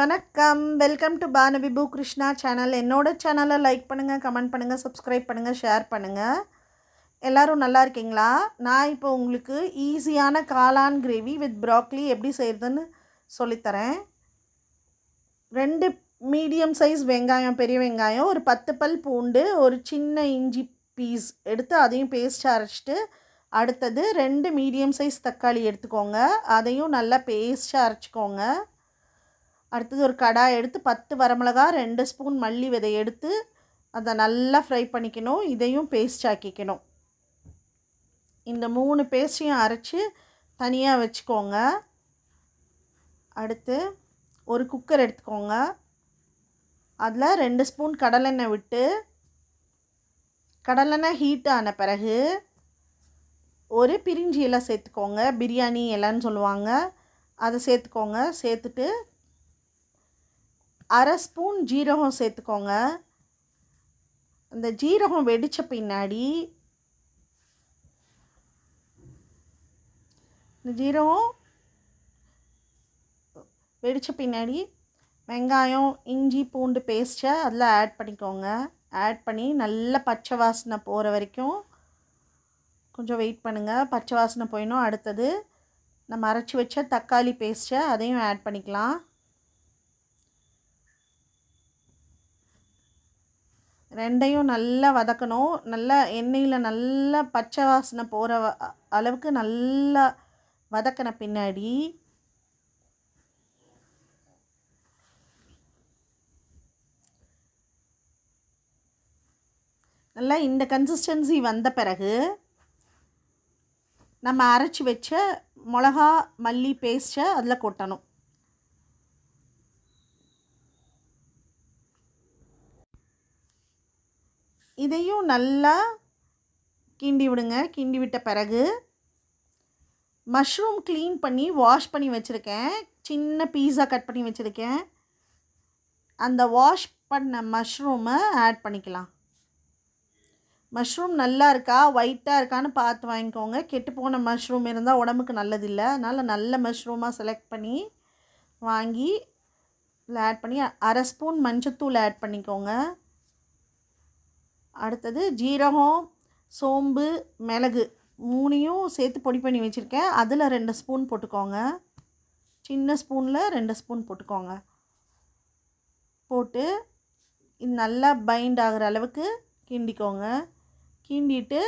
வணக்கம். Welcome to பானவிபு Krishna channel என்னோட சேனலை லைக் பண்ணுங்கள் கமெண்ட் பண்ணுங்கள் சப்ஸ்கிரைப் பண்ணுங்கள் ஷேர் பண்ணுங்கள் எல்லோரும் நல்லா இருக்கீங்களா? நான் இப்போ உங்களுக்கு ஈஸியான காளான் கிரேவி வித் ப்ராக்லி எப்படி செய்கிறதுன்னு சொல்லித்தரேன். ரெண்டு மீடியம் சைஸ் வெங்காயம் பெரிய வெங்காயம் ஒரு பத்து பல் பூண்டு ஒரு சின்ன இஞ்சி பீஸ் எடுத்து அதையும் பேஸ்ட் அரைச்சிட்டு அடுத்தது ரெண்டு மீடியம் சைஸ் தக்காளி எடுத்துக்கோங்க. அதையும் நல்லா பேஸ்ட்டாக அரைச்சிக்கோங்க. அடுத்தது ஒரு கடாய் எடுத்து பத்து வரமிளகா ரெண்டு ஸ்பூன் மல்லி விதை எடுத்து அதை நல்லா ஃப்ரை பண்ணிக்கணும். இதையும் பேஸ்ட் ஆக்கிக்கணும். இந்த மூணு பேஸ்ட்டையும் அரைச்சி தனியாக வச்சுக்கோங்க. அடுத்து ஒரு குக்கர் எடுத்துக்கோங்க. அதில் ரெண்டு ஸ்பூன் கடலெண்ணெய் விட்டு கடலெண்ணெய் ஹீட் ஆன பிறகு ஒரு பிரிஞ்சி இலை சேர்த்துக்கோங்க. பிரியாணி இலைன்னு சொல்லுவாங்க. அதை சேர்த்துக்கோங்க. சேர்த்துட்டு அரை ஸ்பூன் ஜீரகம் சேர்த்துக்கோங்க. அந்த ஜீரகம் வெடித்த பின்னாடி இந்த ஜீரகம் வெடித்த பின்னாடி வெங்காயம் இஞ்சி பூண்டு பேஸ்ட்டை அதில் ஆட் பண்ணிக்கோங்க. ஆட் பண்ணி நல்ல பச்சை வாசனை போகிற வரைக்கும் கொஞ்சம் வெயிட் பண்ணுங்கள் பச்சை வாசனை போயிடும். அடுத்தது நம்ம அரைச்சி வச்ச தக்காளி பேஸ்ட்டை அதையும் ஆட் பண்ணிக்கலாம். ரெண்டையும் நல்லா வதக்கணும். நல்லா எண்ணெயில் நல்லா பச்சை வாசனை போகிற அளவுக்கு நல்லா வதக்கின பின்னாடி நல்லா இந்த கன்சிஸ்டன்சி வந்த பிறகு நம்ம அரைச்சி வச்ச மிளகா மல்லி பேஸ்ட்டை அதில் கொட்டணும். இதையும் நல்லா கிண்டி விடுங்க. கிண்டி விட்ட பிறகு மஷ்ரூம் க்ளீன் பண்ணி வாஷ் பண்ணி வச்சுருக்கேன். சின்ன பீஸா கட் பண்ணி வச்சுருக்கேன். அந்த வாஷ் பண்ண மஷ்ரூமை ஆட் பண்ணிக்கலாம். மஷ்ரூம் நல்லா இருக்கா? ஒயிட்டாக இருக்கான்னு பார்த்து வாங்கிக்கோங்க. கெட்டு போன மஷ்ரூம் இருந்தால் உடம்புக்கு நல்லதில்லை. அதனால் நல்ல மஷ்ரூமாக செலக்ட் பண்ணி வாங்கி இதில் ஆட் பண்ணி அரை ஸ்பூன் மஞ்சத்தூள் ஆட் பண்ணிக்கோங்க. அடுத்தது ஜீரகம் சோம்பு மிளகு மூணையும் சேர்த்து பொடி பண்ணி வச்சுருக்கேன். அதில் ரெண்டு ஸ்பூன் போட்டுக்கோங்க. சின்ன ஸ்பூனில் ரெண்டு ஸ்பூன் போட்டுக்கோங்க. போட்டு இது நல்லா பைண்ட் ஆகிற அளவுக்கு கிண்டிக்கோங்க. கிண்டிட்டு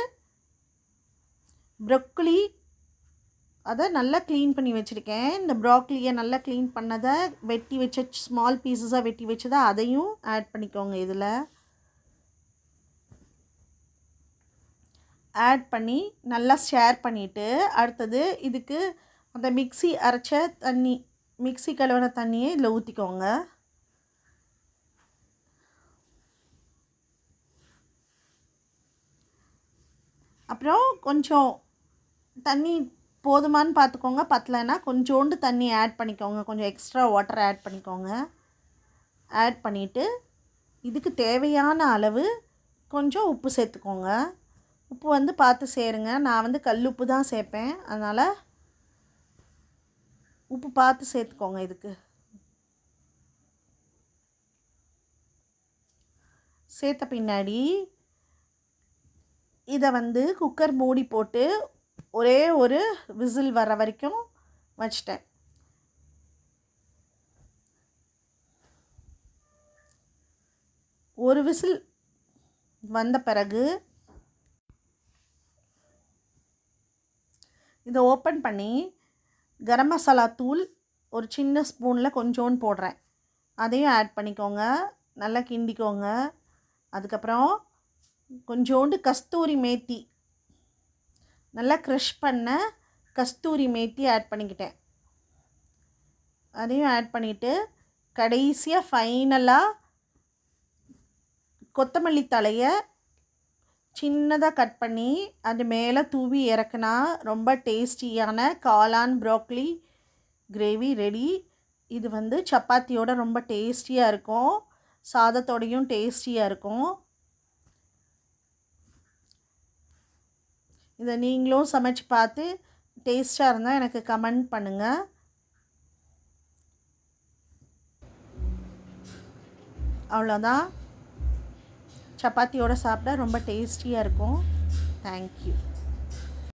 ப்ரொக்கலி அதை நல்லா க்ளீன் பண்ணி வச்சுருக்கேன். இந்த ப்ராக்லியை நல்லா க்ளீன் பண்ணதை வெட்டி வச்ச ஸ்மால் பீசஸாக வெட்டி வச்சதை அதையும் ஆட் பண்ணிக்கோங்க இதில். ஆட் பண்ணி நல்லா ஷேர் பண்ணிவிட்டு அடுத்தது இதுக்கு அந்த மிக்சி அரைச்ச தண்ணி மிக்சி கழுவின தண்ணியை இதில் ஊற்றிக்கோங்க அப்புறம் கொஞ்சம் தண்ணி போதுமானு பார்த்துக்கோங்க பத்தலைன்னா கொஞ்சோண்டு தண்ணி ஆட் பண்ணிக்கோங்க. கொஞ்சம் எக்ஸ்ட்ரா வாட்டர் ஆட் பண்ணிக்கோங்க. ஆட் பண்ணிவிட்டு இதுக்கு தேவையான அளவு கொஞ்சம் உப்பு சேர்த்துக்கோங்க. உப்பு வந்து பார்த்து சேருங்க. நான் வந்து கல் உப்பு தான் சேர்ப்பேன் அதனால் உப்பு பார்த்து சேர்த்துக்கோங்க இதுக்கு. சேர்த்த பின்னாடி இதை வந்து குக்கர் மூடி போட்டு ஒரே ஒரு விசில் வர வரைக்கும் வச்சிட்டேன். ஒரு விசில் வந்த பிறகு இதை ஓப்பன் பண்ணி கரம் மசாலா தூள் ஒரு சின்ன ஸ்பூனில் கொஞ்சோண்டு போடுறேன். அதையும் ஆட் பண்ணிக்கோங்க. நல்லா கிண்டிக்கோங்க. அதுக்கப்புறம் கொஞ்சோண்டு கஸ்தூரி மேத்தி. நல்லா க்ரஷ் பண்ண கஸ்தூரி மேத்தி ஆட் பண்ணிக்கிட்டேன். அதையும் ஆட் பண்ணிவிட்டு கடைசியாக ஃபைனலாக கொத்தமல்லி தலையை சின்னதாக கட் பண்ணி அது மேலே தூவி இறக்குனா ரொம்ப டேஸ்டியான காளான் ப்ரோக்லி கிரேவி ரெடி. இது வந்து சப்பாத்தியோட ரொம்ப டேஸ்டியாக இருக்கும். சாதத்தோடையும் டேஸ்டியாக இருக்கும். இதை நீங்களும் சமைச்சு பார்த்து டேஸ்ட்டாக இருந்தால் எனக்கு கமெண்ட் பண்ணுங்கள் அவ்வளோதான் சப்பாத்தியோடு சாப்பிட்டா ரொம்ப டேஸ்டியாக இருக்கும். தேங்க்யூ